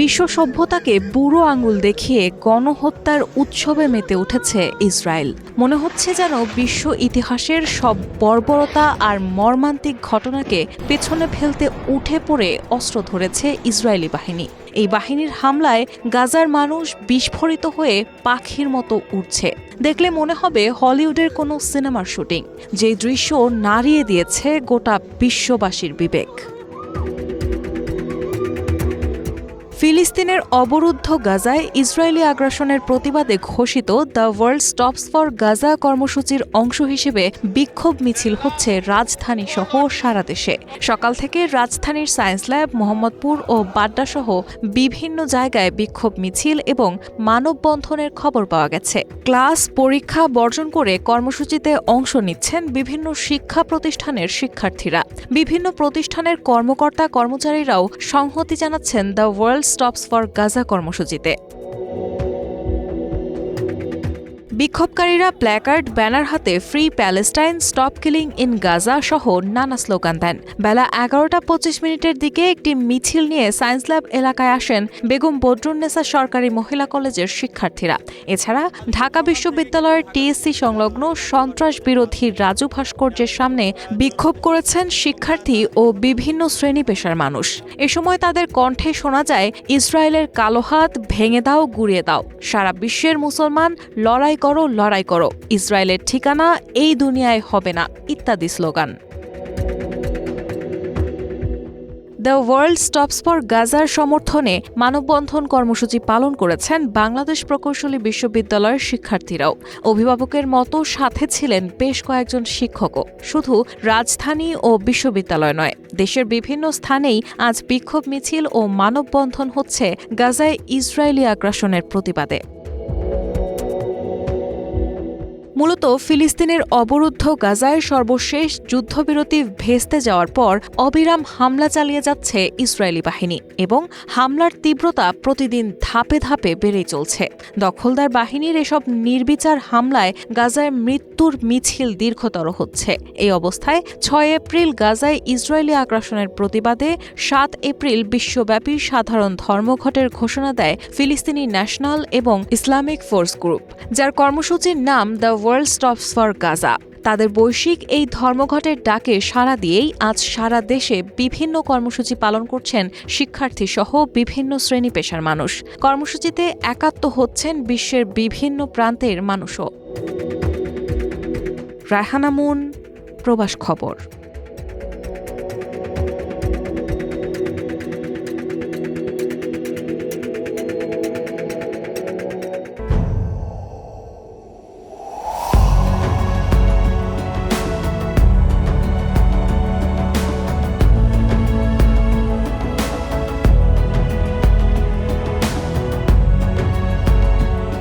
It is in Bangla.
বিশ্ব সভ্যতাকে বুড়ো আঙুল দেখিয়ে গণহত্যার উৎসবে মেতে উঠেছে ইসরায়েল। মনে হচ্ছে যেন বিশ্ব ইতিহাসের সব বর্বরতা আর মর্মান্তিক ঘটনাকে পেছনে ফেলতে উঠে পড়ে অস্ত্র ধরেছে ইসরায়েলি বাহিনী। এই বাহিনীর হামলায় গাজার মানুষ বিস্ফোরিত হয়ে পাখির মতো উঠছে দেখলে মনে হবে হলিউডের কোনো সিনেমার শুটিং, যে দৃশ্য নাড়িয়ে দিয়েছে গোটা বিশ্ববাসীর বিবেক। ফিলিস্তিনের অবরুদ্ধ গাজায় ইসরায়েলি আগ্রাসনের প্রতিবাদে ঘোষিত the world stops for Gaza কর্মসূচির অংশ হিসেবে বিক্ষোভ মিছিল হচ্ছে রাজধানী সহ সারা দেশে। সকাল থেকে রাজধানীর সায়েন্স ল্যাব, মোহাম্মদপুর ও বাড্ডা সহ বিভিন্ন জায়গায় বিক্ষোভ মিছিল এবং মানববন্ধনের খবর পাওয়া গেছে। ক্লাস, পরীক্ষা বর্জন করে কর্মসূচিতে অংশ নিচ্ছেন বিভিন্ন শিক্ষা প্রতিষ্ঠানের শিক্ষার্থীরা। বিভিন্ন প্রতিষ্ঠানের কর্মকর্তা কর্মচারীরাও সংহতি জানাচ্ছেন the world stops for Gaza কর্মসূচিতে। বিক্ষোভকারীরা প্ল্যাকার্ড ব্যানার হাতে free Palestine stop killing in Gaza সহ নানা স্লোগান দেন। বেলা এগারোটা পঁচিশ মিনিটের দিকে একটি মিছিল নিয়ে সায়েন্স ল্যাব এলাকায় আসেন বেগম বদরুন্নেসা সরকারি মহিলা কলেজের শিক্ষার্থীরা। এছাড়া ঢাকা বিশ্ববিদ্যালয়ের টিএসসি সংলগ্ন সন্ত্রাস বিরোধী রাজু ভাস্কর্যের সামনে বিক্ষোভ করেছেন শিক্ষার্থী ও বিভিন্ন শ্রেণি পেশার মানুষ। এ সময় তাদের কণ্ঠে শোনা যায়, ইসরায়েলের কালো হাত ভেঙে দাও, গুড়িয়ে দাও। সারা বিশ্বের মুসলমান লড়াই করো, লড়াই করো। ইসরায়েলের ঠিকানা, এই দুনিয়ায় হবে না, ইত্যাদি slogan. The world stops for গাজার সমর্থনে মানববন্ধন কর্মসূচি পালন করেছেন বাংলাদেশ প্রকৌশলী বিশ্ববিদ্যালয়ের শিক্ষার্থীরাও। অভিভাবকের মতো সাথে ছিলেন বেশ কয়েকজন শিক্ষকও। শুধু রাজধানী ও বিশ্ববিদ্যালয় নয়, দেশের বিভিন্ন স্থানেই আজ বিক্ষোভ মিছিল ও মানববন্ধন হচ্ছে গাজায় ইসরায়েলি আগ্রাসনের প্রতিবাদে। মূলত ফিলিস্তিনের অবরুদ্ধ গাজায় সর্বশেষ যুদ্ধবিরতি ভেস্তে যাওয়ার পর অবিরাম হামলা চালিয়ে যাচ্ছে ইসরায়েলি বাহিনী এবং হামলার তীব্রতা প্রতিদিন ধাপে ধাপে বেড়েই চলছে। দখলদার বাহিনীর এসব নির্বিচার হামলায় গাজায় মৃত্যুর মিছিল দীর্ঘতর হচ্ছে। এই অবস্থায় ছয় এপ্রিল গাজায় ইসরায়েলি আগ্রাসনের প্রতিবাদে সাত এপ্রিল বিশ্বব্যাপী সাধারণ ধর্মঘটের ঘোষণা দেয় ফিলিস্তিনি ন্যাশনাল এবং ইসলামিক ফোর্স গ্রুপ, যার কর্মসূচির নাম the world stops for Gaza. তাদের বৈশ্বিক এই ধর্মঘটের ডাকে সাড়া দিয়েই আজ সারা দেশে বিভিন্ন কর্মসূচি পালন করছেন শিক্ষার্থী সহ বিভিন্ন শ্রেণি পেশার মানুষ। কর্মসূচিতে একাত্ম হচ্ছেন বিশ্বের বিভিন্ন প্রান্তের মানুষও। রায়হানামুন প্রবাস খবর।